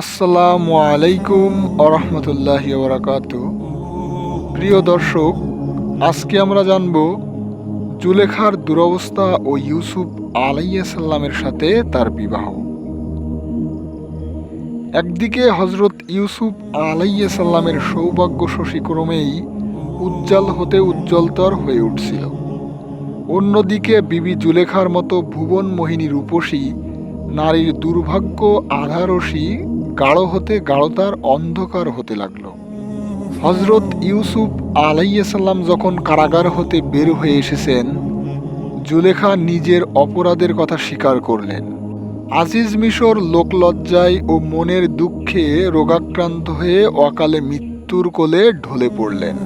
আসসালামু আলাইকুম আরহামতুল্লাহ ওবরাকাত প্রিয় দর্শক, আজকে আমরা জানব জুলেখার দুরবস্থা ও ইউসুফ আলাইসাল্লামের সাথে তার বিবাহ। একদিকে হজরত ইউসুফ আলাইসাল্লামের সৌভাগ্য শশীক্রমেই উজ্জ্বল হতে উজ্জ্বলতর হয়ে উঠছিল। অন্যদিকে বিবি জুলেখার মতো ভুবন মোহিনী রূপসী, নারীর দুর্ভাগ্য আধারসী গাঢ় হতে গাঢ়তার অন্ধকার হতে লাগল। হজরত ইউসুফ আলাইসাল্লাম যখন কারাগার হতে বের হয়ে এসেছেন, জুলেখা নিজের অপরাধের কথা স্বীকার করলেন। আজিজ মিশর লোকলজ্জায় ও মনের দুঃখে রোগাক্রান্ত হয়ে অকালে মৃত্যুর কোলে ঢলে পড়লেন।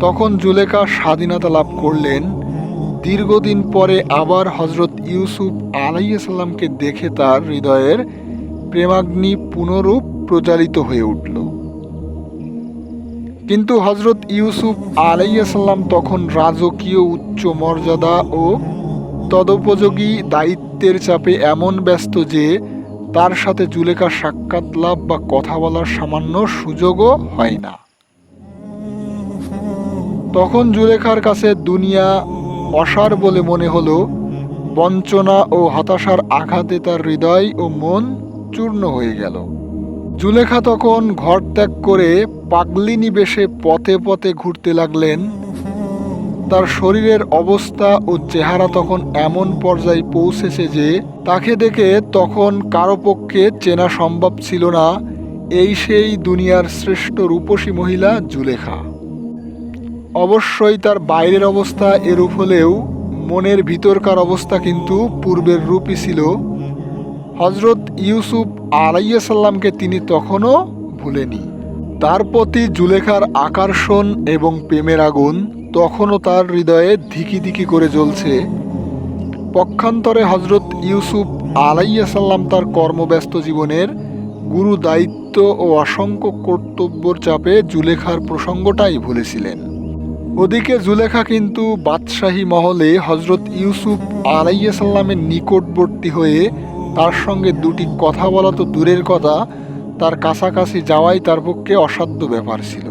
তখন জুলেখা স্বাধীনতা লাভ করলেন। দীর্ঘদিন পরে আবার হজরত ইউসুফ আলাইসাল্লামকে দেখে তার হৃদয়ের প্রেমাগ্নি পুনরূপ প্রচারিত হয়ে উঠল। কিন্তু হজরত ইউসুফ আলাইসাল্লাম তখন রাজকীয় উচ্চ মর্যাদা ও তদোপযোগী দায়িত্বের চাপে এমন ব্যস্ত যে তার সাথে জুলেখা সাক্ষাৎ লাভ বা কথা বলার সামান্য সুযোগও হয় না। তখন জুলেখার কাছে দুনিয়া অসার বলে মনে হলো, বঞ্চনা ও হতাশার আঘাতে তার হৃদয় ও মন চূর্ণ হয়ে গেল। জুলেখা তখন ঘর ত্যাগ করে পাগলিনী বেশে পথে পথে ঘুরতে লাগলেন। তার শরীরের অবস্থা ও চেহারা তখন এমন পর্যায়ে পৌঁছেছে যে, তাকে দেখে তখন কারও পক্ষে চেনা সম্ভব ছিল না এই সেই দুনিয়ার শ্রেষ্ঠ রূপসী মহিলা জুলেখা। অবশ্যই তার বাইরের অবস্থা এরূপ হলেও মনের ভিতরকার অবস্থা কিন্তু পূর্বের রূপই ছিল। হজরত ইউসুফ আলাইসাল্লামকে তিনি তখনও ভুলেনি। তার প্রতি জুলেখার আকর্ষণ এবং প্রেমের আগুন তখনও তার হৃদয়ে ধিকি ধিকি করে জ্বলছে। পক্ষান্তরে হজরত ইউসুফ আলাইসাল্লাম তার কর্মব্যস্ত জীবনের গুরু দায়িত্ব ও অসংখ্য কর্তব্যর চাপে জুলেখার প্রসঙ্গটাই ভুলেছিলেন। ওদিকে জুলেখা কিন্তু বাদশাহী মহলে হজরত ইউসুফ আলাইসাল্লামের নিকটবর্তী হয়ে তার সঙ্গে দুটি কথা বলা তো দূরের কথা, তার কাছাকাছি যাওয়াই তার পক্ষে অসাধ্য ব্যাপার ছিল।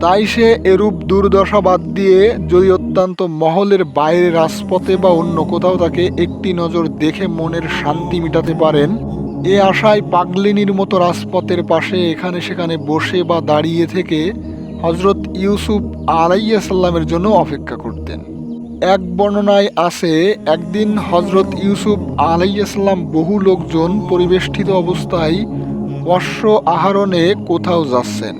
তাই সে এরূপ দুর্দশা বাদ দিয়ে যদি অত্যন্ত মহলের বাইরে রাজপথে বা অন্য কোথাও তাকে একটি নজর দেখে মনের শান্তি মিটাতে পারেন, এ আশায় পাগলিনীর মতো রাজপথের পাশে এখানে সেখানে বসে বা দাঁড়িয়ে থেকে হজরত ইউসুফ আলাইসাল্লামের জন্য অপেক্ষা করতেন। এক বর্ণনায় আছে, একদিন হজরত ইউসুফ আলাইসাল্লাম বহু লোকজন পরিবেষ্টিত অবস্থায় অশ্ব আহরণে কোথাও যাচ্ছেন।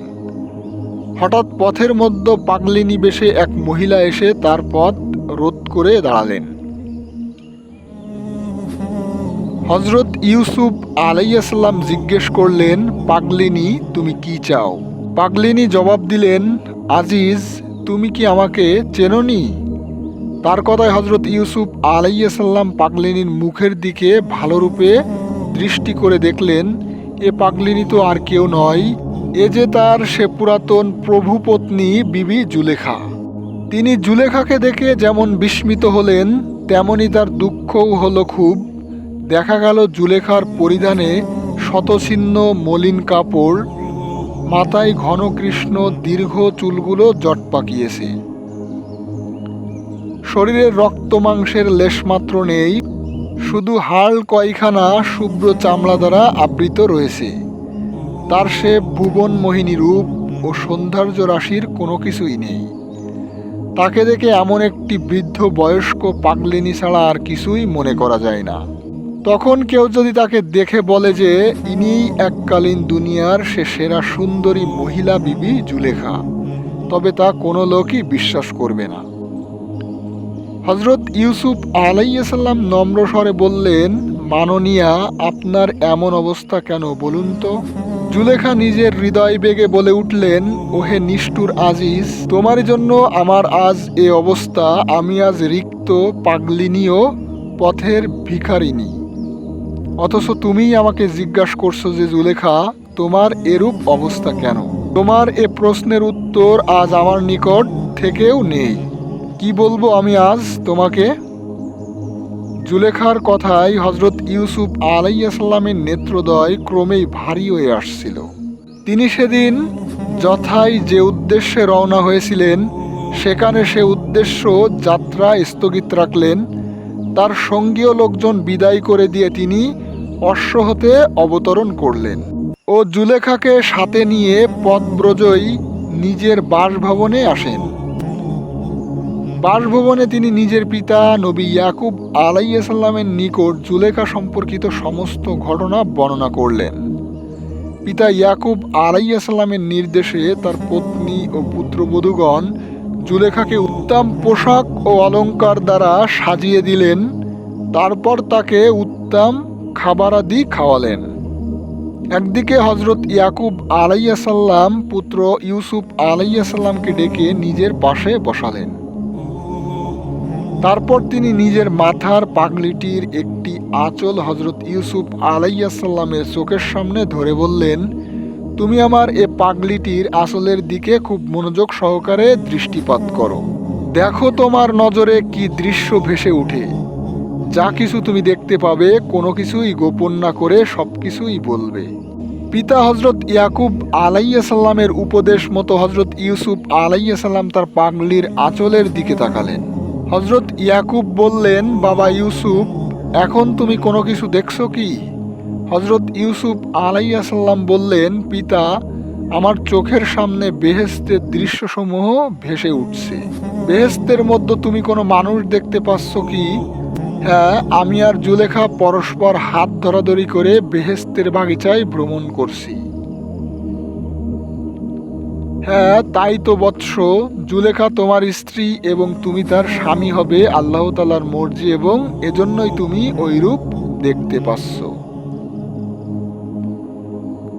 হঠাৎ পথের মধ্যে পাগলিনী বেশে এক মহিলা এসে তার পথ রোধ করে দাঁড়ালেন। হজরত ইউসুফ আলাইসাল্লাম জিজ্ঞেস করলেন, পাগলিনী, তুমি কি চাও? পাগলিনী জবাব দিলেন, আজিজ, তুমি কি আমাকে চেননি? তার কথায় হজরত ইউসুফ আলাইসাল্লাম পাগলিনীর মুখের দিকে ভালোরূপে দৃষ্টি করে দেখলেন, এ পাগলিনী তো আর কেউ নয়, এ যে তার সে পুরাতন প্রভুপত্নী বিবি জুলেখা। তিনি জুলেখাকে দেখে যেমন বিস্মিত হলেন, তেমনি তার দুঃখও হলো খুব। দেখা গেল জুলেখার পরিধানে শতছিন্ন মলিন কাপড়, মাথায় ঘন কৃষ্ণ দীর্ঘ চুলগুলো জট পাকিয়েছে। শরীরের রক্ত মাংসের লেশমাত্র নেই, শুধু হাড় কয়খানা শুভ্র চামড়া দ্বারা আবৃত রয়েছে। তার সে ভুবন মোহিনী রূপ ও সৌন্দর্য রাশির কোনো কিছুই নেই। তাকে দেখে এমন একটি বৃদ্ধ বয়স্ক পাগলিনী ছাড়া আর কিছুই মনে করা যায় না। তখন কেউ যদি তাকে দেখে বলে যে, ইনিই এককালীন দুনিয়ার সে সেরা সুন্দরী মহিলা বিবি জুলেখা তবে তা কোনো লোকই বিশ্বাস করবে না। হজরত ইউসুফ আলাইসাল্লাম নম্র স্বরে বললেন, মাননীয়া, আপনার এমন অবস্থা কেন বলুন তো? জুলেখা নিজের হৃদয় বেগে বলে উঠলেন, ওহে নিষ্ঠুর আজিজ, তোমার জন্য আমার আজ এ অবস্থা, আমি আজ রিক্ত পাগলিনীয় পথের ভিখারিনী অথচ তুমিই আমাকে জিজ্ঞাসা করছ যে জুলেখা, তোমার এরূপ অবস্থা কেন? তোমার এ প্রশ্নের উত্তর আজ আমার নিকট থেকেও নেই। কি বলব আমি আজ তোমাকে? জুলেখার কথায় হজরত ইউসুফ আলাইসাল্লামের নেত্রদয় ক্রমেই ভারী হয়ে আসছিল। তিনি সেদিন যথাই যে উদ্দেশ্যে রওনা হয়েছিলেন, সেখানে সে উদ্দেশ্য যাত্রা স্থগিত রাখলেন। তার সঙ্গীয় লোকজন বিদায় করে দিয়ে তিনি অশ্ব হতে অবতরণ করলেন ও জুলেখাকে সাথে নিয়ে পথব্রজই নিজের বাসভবনে আসেন। বাসভবনে তিনি নিজের পিতা নবী ইয়াকুব আলাইসাল্লামের নিকট জুলেখা সম্পর্কিত সমস্ত ঘটনা বর্ণনা করলেন। পিতা ইয়াকুব আলাইসাল্লামের নির্দেশে তার পত্নী ও পুত্রবধূগণ জুলেখাকে উত্তম পোশাক ও অলঙ্কার দ্বারা সাজিয়ে দিলেন, তারপর তাকে উত্তম খাবারাদি খাওয়ালেন। একদিকে হজরত ইয়াকুব আলাইসাল্লাম পুত্র ইউসুফ আলাইসাল্লামকে ডেকে নিজের পাশে বসালেন। তারপর তিনি নিজের মাথার পাগলিটির একটি আঁচল হজরত ইউসুফ আলাইসাল্লামের চোখের সামনে ধরে বললেন, তুমি আমার এ পাগলিটির আঁচলের দিকে খুব মনোযোগ সহকারে দৃষ্টিপাত করো। দেখো তোমার নজরে কি দৃশ্য ভেসে ওঠে। যা কিছু তুমি দেখতে পাবে, কোনো কিছুই গোপন না করে সব কিছুই বলবে। পিতা হজরত ইয়াকুব আলাইসাল্লামের উপদেশ মতো হজরত ইউসুফ আলাইসাল্লাম তার পাগলির আঁচলের দিকে তাকালেন। হজরত ইয়াকুব বললেন, বাবা ইউসুফ, এখন তুমি কোনো কিছু দেখছ কি? হজরত ইউসুফ আলাইসাল্লাম বললেন, পিতা, আমার চোখের সামনে বেহেস্তের দৃশ্যসমূহ ভেসে উঠছে। বেহেস্তের মধ্যে তুমি কোনো মানুষ দেখতে পাচ্ছ কি? হ্যাঁ আমি আর জুলেখা পরস্পর হাত ধরাধরি করে বেহেস্তের বাগিচায় ভ্রমণ করছি। হ্যাঁ তাই তো বৎস। জুলেখা তোমার স্ত্রী এবং তুমি তার স্বামী হবে আল্লাহ তালার মর্জি এবং এজন্যই তুমি ওইরূপ দেখতে পাচ্ছ।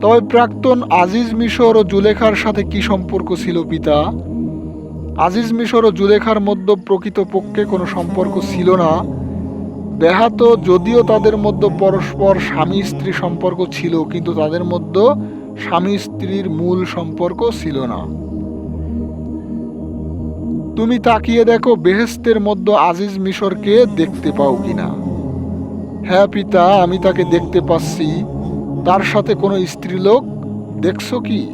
তবে প্রাক্তন আজিজ মিশর ও জুলেখার সাথে কি সম্পর্ক ছিল পিতা? আজিজ মিশর ও জুলেখার মধ্যে প্রকৃতপক্ষে কোনো সম্পর্ক ছিল না। দেহাত যদিও তাদের মধ্যে পরস্পর স্বামী স্ত্রী সম্পর্ক ছিল, কিন্তু তাদের মধ্যে স্বামী স্ত্রীর মূল সম্পর্ক ছিল না। তুমি তাকিয়ে দেখো বেহেস্তের মধ্যে আজিজ মিশরকে দেখতে পাও কিনা। হ্যাঁ পিতা, আমি তাকে দেখতে পাচ্ছি। তার সাথে কোনো স্ত্রীলোক দেখছ কি?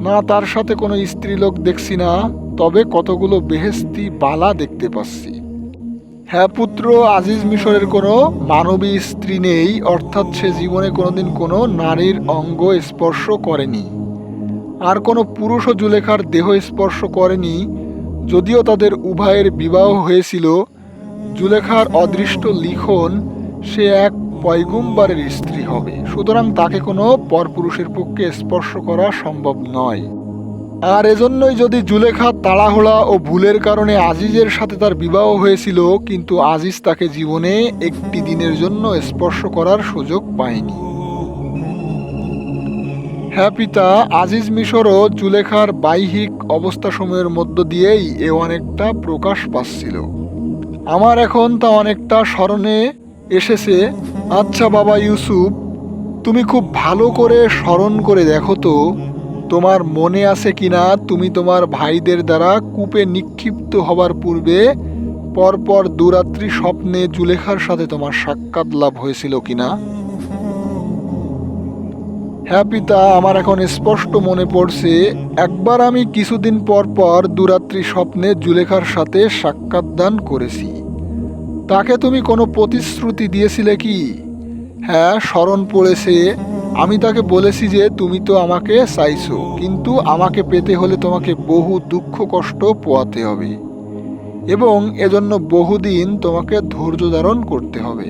না, তার সাথে কোনো স্ত্রীলোক দেখছি না, তবে কতগুলো বেহেস্তি বালা দেখতে পাচ্ছি। হ্যাঁ পুত্র, আজিজ মিশরের কোনো মানবী স্ত্রী নেই, অর্থাৎ সে জীবনে কোনোদিন কোনো নারীর অঙ্গ স্পর্শ করেনি। আর কোনো পুরুষও জুলেখার দেহ স্পর্শ করেনি, যদিও তাদের উভয়ের বিবাহ হয়েছিল। জুলেখার অদৃষ্ট লিখন, সে এক পয়গুম্বারের স্ত্রী হবে, সুতরাং তাকে কোনো পরপুরুষের পক্ষে স্পর্শ করা সম্ভব নয়। আর এজন্যই যদি জুলেখা তাড়াহুড়া ও ভুলের কারণে আজিজের সাথে তার বিবাহ হয়েছিল, কিন্তু আজিজ তাকে জীবনে একটি দিনের জন্য স্পর্শ করার সুযোগ পায়নি। হ্যাঁ পিতা, আজিজ মিশরও জুলেখার বাহ্যিক অবস্থা সময়ের মধ্য দিয়েই এ অনেকটা প্রকাশ পাচ্ছিল। আমার এখন তা অনেকটা স্মরণে এসেছে। আচ্ছা বাবা ইউসুফ, তুমি খুব ভালো করে স্মরণ করে দেখো তো। তোমার মনে আছে কিনা, তুমি তোমার ভাইদের দ্বারা কূপে নিক্ষিপ্ত হবার পূর্বে পরপর দুরাত্রি স্বপ্নে জুলেখার সাথে তোমার সাক্ষাৎ লাভ হয়েছিল কিনা? হ্যাঁ পিতা, আমার এখন স্পষ্ট মনে পড়ছে, একবার আমি কিছুদিন পর পর দুরাত্রি স্বপ্নে জুলেখার সাথে সাক্ষাৎ দান করেছি। তাকে তুমি কোনো প্রতিশ্রুতি দিয়েছিলে কি? হ্যাঁ স্মরণ পড়েছে আমি তাকে বলেছি যে তুমি তো আমাকে চাইছো, কিন্তু আমাকে পেতে হলে তোমাকে বহু দুঃখ কষ্ট পোয়াতে হবে এবং এজন্য বহুদিন তোমাকে ধৈর্য ধারণ করতে হবে।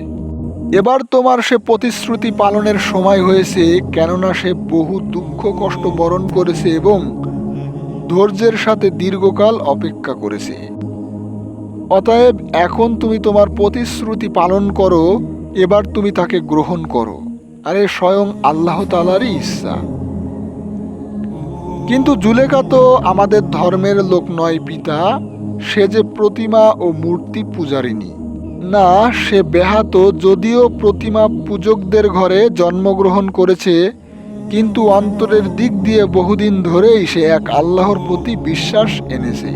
এবার তোমার সে প্রতিশ্রুতি পালনের সময় হয়েছে, কেননা সে বহু দুঃখ কষ্ট বরণ করেছে এবং ধৈর্যের সাথে দীর্ঘকাল অপেক্ষা করেছে। অতএব এখন তুমি তোমার প্রতিশ্রুতি পালন করো, এবার তুমি তাকে গ্রহণ করো। আরে স্বয়ং আল্লাহ তালারই ইচ্ছা কিন্তু জুলেখা তো আমাদের ধর্মের লোক নয় পিতা, সে যে প্রতিমা ও মূর্তি পূজারিনী না, সে ব্যাহাত যদিও প্রতিমা পূজকদের ঘরে জন্মগ্রহণ করেছে, কিন্তু অন্তরের দিক দিয়ে বহুদিন ধরেই সে এক আল্লাহর প্রতি বিশ্বাস এনেছে।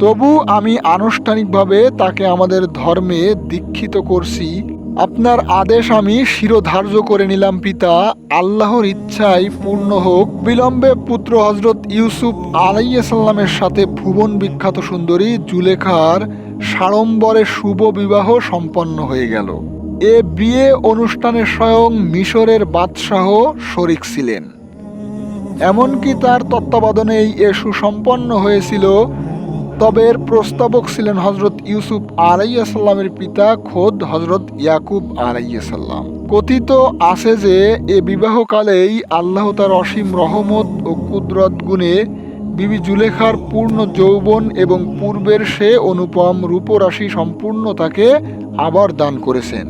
তবু আমি আনুষ্ঠানিকভাবে তাকে আমাদের ধর্মে দীক্ষিত করছি আপনার আদেশ আমি শিরোধার্য করে নিলাম, পিতা। আল্লাহর ইচ্ছাই পূর্ণ হোক। বিলম্বে পুত্র হজরত ইউসুফ আলাইসাল্লামের সাথে ভুবন বিখ্যাত সুন্দরী জুলেখার সাড়ম্বরে শুভ বিবাহ সম্পন্ন হয়ে গেল। এ বিয়ে অনুষ্ঠানে স্বয়ং মিশরের বাদশাহ শরিক ছিলেন। এমনকি তার তত্ত্বাবধানেই এ সুসম্পন্ন হয়েছিল তবে এর প্রস্তাবক ছিলেন হজরত ইউসুফ আলাইসাল্লামের পিতা খোদ হজরত ইয়াকুব আলাইসাল্লাম কথিত আছে যে, এ বিবাহকালেই আল্লাহ তার অসীম রহমত ও কুদরত গুণে বিবি জুলেখার পূর্ণ যৌবন এবং পূর্বের সে অনুপম রূপরাশি সম্পূর্ণ তাকে আবার দান করেছেন।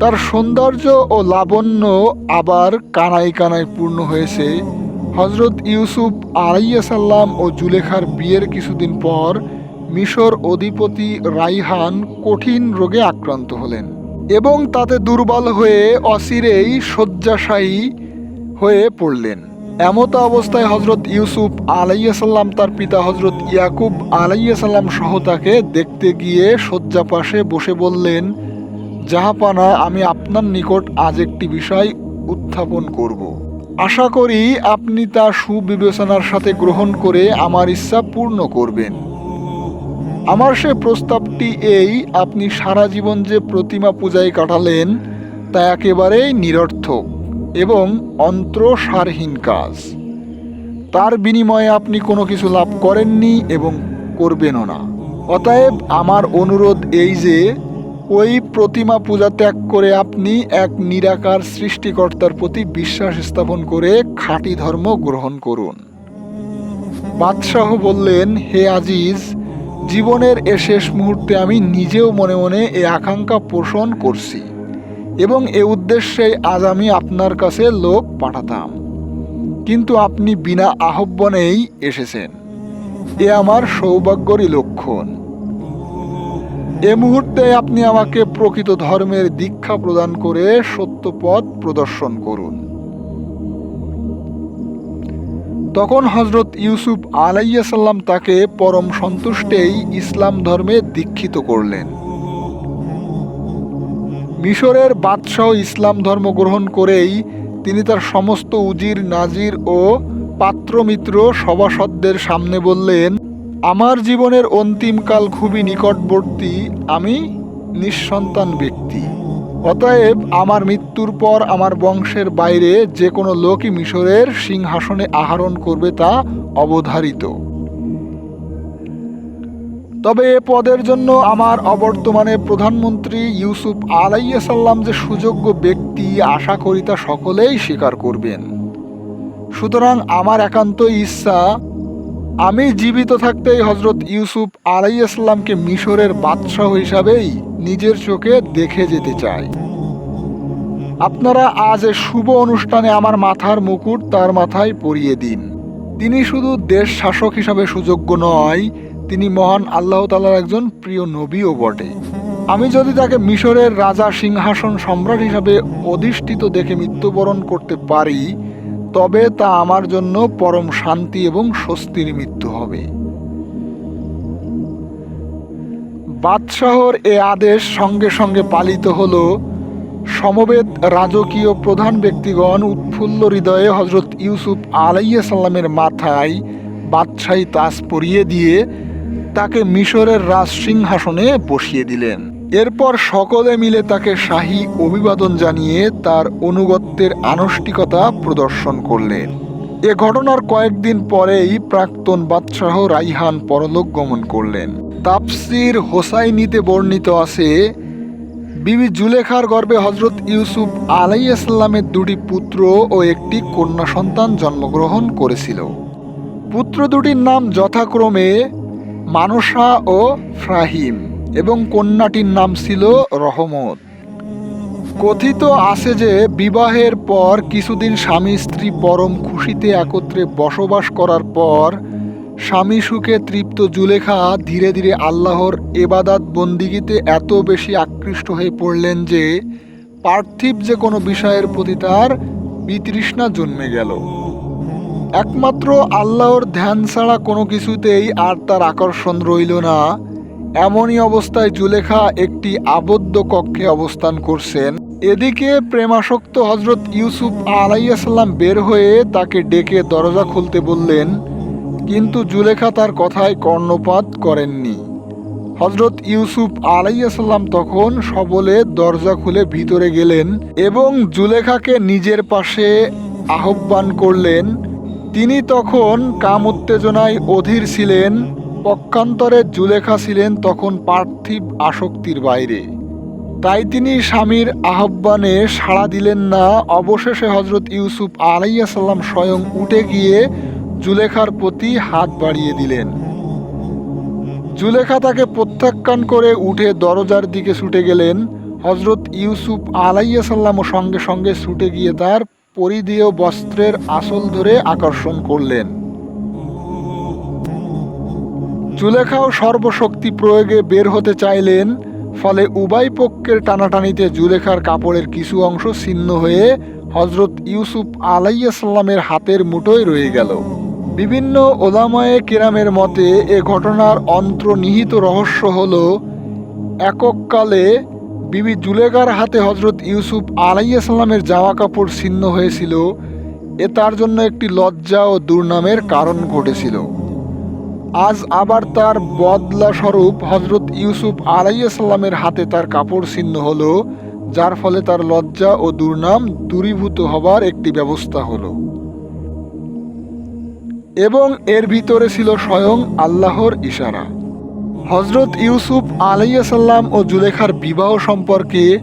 তার সৌন্দর্য ও লাবণ্য আবার কানায় কানায় পূর্ণ হয়েছে। হজরত ইউসুফ আলাইসাল্লাম ও জুলেখার বিয়ের কিছুদিন পর মিশর অধিপতি রাইহান কঠিন রোগে আক্রান্ত হলেন এবং তাতে দুর্বল হয়ে অচিরেই শয্যাশায়ী হয়ে পড়লেন। এমত অবস্থায় হজরত ইউসুফ আলাইসাল্লাম তার পিতা হজরত ইয়াকুব আলাইসাল্লাম সহ তাকে দেখতে গিয়ে শয্যা পাশে বসে বললেন জাহাপানা আমি আপনার নিকট আজ একটি বিষয় উত্থাপন করব। আশা করি আপনি তা সুবিবেচনার সাথে গ্রহণ করে আমার ইচ্ছা পূর্ণ করবেন। আমার সে প্রস্তাবটি এই, আপনি সারা জীবন যে প্রতিমা পূজায় কাটালেন, তা একেবারেই নিরর্থক এবং অন্ত্রসারহীন কাজ। তার বিনিময়ে আপনি কোনো কিছু লাভ করেননি এবং করবেনও না। অতএব আমার অনুরোধ এই যে ওই প্রতিমা পূজা ত্যাগ করে আপনি এক নিরাকার সৃষ্টিকর্তার প্রতি বিশ্বাস স্থাপন করে খাঁটি ধর্ম গ্রহণ করুন। বাদশাহ বললেন, হে আজিজ, জীবনের এ শেষ মুহূর্তে আমি নিজেও মনে মনে এ আকাঙ্ক্ষা পোষণ করছি এবং এ উদ্দেশ্যে আজ আমি আপনার কাছে লোক পাঠাতাম। কিন্তু আপনি বিনা আহ্বানেই এসেছেন। এ আমার সৌভাগ্যরই লক্ষণ। এ মুহূর্তে আপনি আমাকে প্রকৃত ধর্মের দীক্ষা প্রদান করে সত্য পথ প্রদর্শন করুন। তখন হজরত ইউসুফ আলাইসাল্লাম তাকে পরম সন্তুষ্টেই ইসলাম ধর্মে দীক্ষিত করলেন। মিশরের বাদশাহ ইসলাম ধর্ম গ্রহণ করেই তিনি তার সমস্ত উজির, নাজির ও পাত্রমিত্র সভাসদদের সামনে বললেন আমার জীবনের অন্তিমকাল খুবই নিকটবর্তী, আমি নিঃসন্তান ব্যক্তি। অতএব আমার মৃত্যুর পর আমার বংশের বাইরে যে কোনো লোকই মিশরের সিংহাসনে আহরণ করবে তা অবধারিত। তবে এ পদের জন্য আমার অবর্তমানে প্রধানমন্ত্রী ইউসুফ আলাইসাল্লাম যে সুযোগ্য ব্যক্তি, আশা করি তা সকলেই স্বীকার করবেন। সুতরাং আমার একান্ত ইচ্ছা আমি জীবিত থাকতেই হজরত ইউসুফ আলাইসাল্লামকে মিশরের বাদশাহ হিসাবেই নিজের চোখে দেখে যেতে চাই। আপনারা আজ এ শুভ অনুষ্ঠানে আমার মাথার মুকুট তার মাথায় পরিয়ে দিন। তিনি শুধু দেশ শাসক হিসাবে সুযোগ্য নয়, তিনি মহান আল্লাহ তালার একজন প্রিয় নবীও বটে। আমি যদি তাকে মিশরের রাজা সিংহাসন সম্রাট হিসাবে অধিষ্ঠিত দেখে মৃত্যুবরণ করতে পারি তবে তা আমার জন্য পরম শান্তি এবং স্বস্তির মৃত্যু হবে। বাদশাহর এ আদেশ সঙ্গে সঙ্গে পালিত হলো সমবেত রাজকীয় প্রধান ব্যক্তিগণ উৎফুল্ল হৃদয়ে হজরত ইউসুফ আলাইসাল্লামের মাথায় বাদশাহী তাজ পরিয়ে দিয়ে তাকে মিশরের রাজ সিংহাসনে বসিয়ে দিলেন। এরপর সকলে মিলে তাকে শাহী অভিবাদন জানিয়ে তার অনুগত্যের আনুষ্ঠিকতা প্রদর্শন করলেন। এ ঘটনার কয়েকদিন পরেই প্রাক্তন বাদশাহ রাইহান পরলোক গমন করলেন। তাপসির হোসাইনিতে বর্ণিত আছে, বিবি জুলেখার গর্ভে হজরত ইউসুফ আলাইসাল্লামের দুটি পুত্র ও একটি কন্যা সন্তান জন্মগ্রহণ করেছিল। পুত্র দুটির নাম যথাক্রমে মানসা ও ফ্রাহিম। এবং কন্যাটির নাম ছিল রহমত। কথিত আছে যে বিবাহের পর কিছুদিন স্বামী স্ত্রী পরম খুশিতে একত্রে বসবাস করার পর স্বামী সুখে তৃপ্ত জুলেখা ধীরে ধীরে আল্লাহর এবাদাত বন্দিগিতে এত বেশি আকৃষ্ট হয়ে পড়লেন যে পার্থিব যে কোনো বিষয়ের প্রতি তার বিতৃষ্ণা জন্মে গেল। একমাত্র আল্লাহর ধ্যান ছাড়া কোনো কিছুতেই আর তার আকর্ষণ রইল না। এমনই অবস্থায় জুলেখা একটি আবদ্ধ কক্ষে অবস্থান করছেন। এদিকে প্রেমাসক্ত হজরত ইউসুফ আলাইসাল্লাম বের হয়ে তাকে ডেকে দরজা খুলতে বললেন, কিন্তু জুলেখা তার কথায় কর্ণপাত করেননি। হজরত ইউসুফ আলাইসাল্লাম তখন সবলে দরজা খুলে ভিতরে গেলেন এবং জুলেখাকে নিজের পাশে আহ্বান করলেন। তিনি তখন কাম উত্তেজনায় অধীর ছিলেন। পক্ষান্তরে জুলেখা ছিলেন তখন পার্থিব আসক্তির বাইরে। তাই তিনি স্বামীর আহ্বানে সাড়া দিলেন না। অবশেষে হজরত ইউসুফ আলাইসাল্লাম স্বয়ং উঠে গিয়ে জুলেখার প্রতি হাত বাড়িয়ে দিলেন। জুলেখা তাকে প্রত্যাখ্যান করে উঠে দরজার দিকে ছুটে গেলেন। হজরত ইউসুফ আলাইসাল্লামও সঙ্গে সঙ্গে ছুটে গিয়ে তার পরিধেয় বস্ত্রের আসল ধরে আকর্ষণ করলেন। জুলেখাও সর্বশক্তি প্রয়োগে বের হতে চাইলেন, ফলে উভয় পক্ষের টানাটানিতে জুলেখার কাপড়ের কিছু অংশ ছিন্ন হয়ে হজরত ইউসুফ আলাইসাল্লামের হাতের মুঠোয় রয়ে গেল। বিভিন্ন ওলামায়ে কেরামের মতে, এ ঘটনার অন্তর্নিহিত রহস্য হল, একককালে বিবি জুলেখার হাতে হজরত ইউসুফ আলাইসাল্লামের জামা কাপড় ছিন্ন হয়েছিল, এ তার জন্য একটি লজ্জা ও দুর্নামের কারণ ঘটেছিল। আজ আবার তার বদলা স্বরূপ হজরত ইউসুফ আলাইসাল্লামের হাতে তার কাপড় ছিন্ন হলো, যার ফলে তার লজ্জা ও দুর্নাম দূরীভূত হবার একটি ব্যবস্থা হলো। এবং এর ভিতরে ছিল স্বয়ং আল্লাহর ইশারা। হজরত ইউসুফ আলাইসাল্লাম ও জুলেখার বিবাহ সম্পর্কে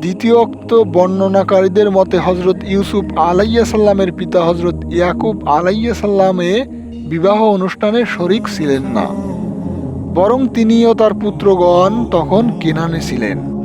দ্বিতীয়ক্ত বর্ণনাকারীদের মতে হজরত ইউসুফ আলাইসাল্লামের পিতা হজরত ইয়াকুব আলাইসাল্লামে বিবাহ অনুষ্ঠানে শরিক ছিলেন না। বরং তিনি ও তার পুত্রগণ তখন কেনানে ছিলেন।